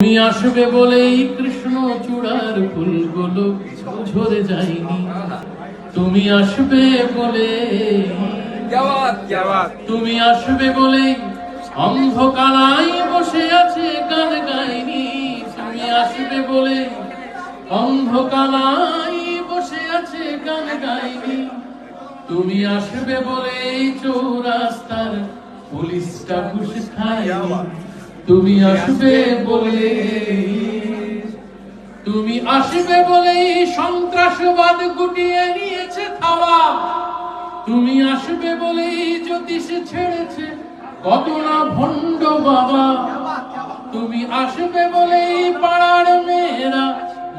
তুমি আসবে বলেই কৃষ্ণ চূড়ার ফুলগুলো ঝরে যায়নি। তুমি আসবে বলে তুমি আসবে বলে অন্ধকারাই বসে আছে গান গাইনি। তুমি আসবে বলে অন্ধকারাই বসে আছে গান গাইনি। তুমি আসবে বলে চৌরাস্তার পুলিশটা খুশি খায় তুমি আসবে বলে তুমি আসবে বলেই সন্ত্রাসবাদ গুটিয়ে নিয়েছে থাওয়া তুমি আসবে বলেই জ্যোতিষ ছেড়েছে কত না ভণ্ড বাবা। তুমি আসবে বলেই পাড়ার মেয়েরা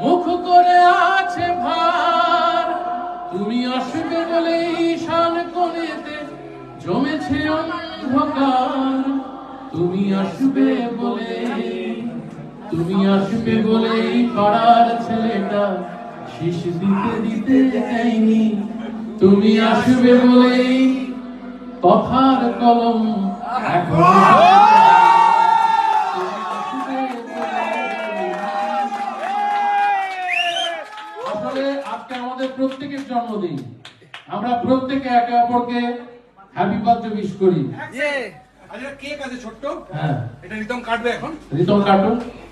মুখ করে আছে ভার। তুমি আসবে বলেই শান কোণেতে জমেছে অন্ধকার। তুমি আসবে বলে, তুমি আসবে বলেই পাড়ার ছেলেটা শীষ দিতে দিতে যায়নি। তুমি আসবে বলেই কথার কলম এখন আজকে আমাদের প্রত্যেকের জন্মদিন। আমরা প্রত্যেকে একে অপরকে হ্যাপি বার্থডে উইশ করি। আচ্ছা কেক আছে ছোট্ট? হ্যাঁ। এটা রিতম কাটবে এখন? রিতম কাটুন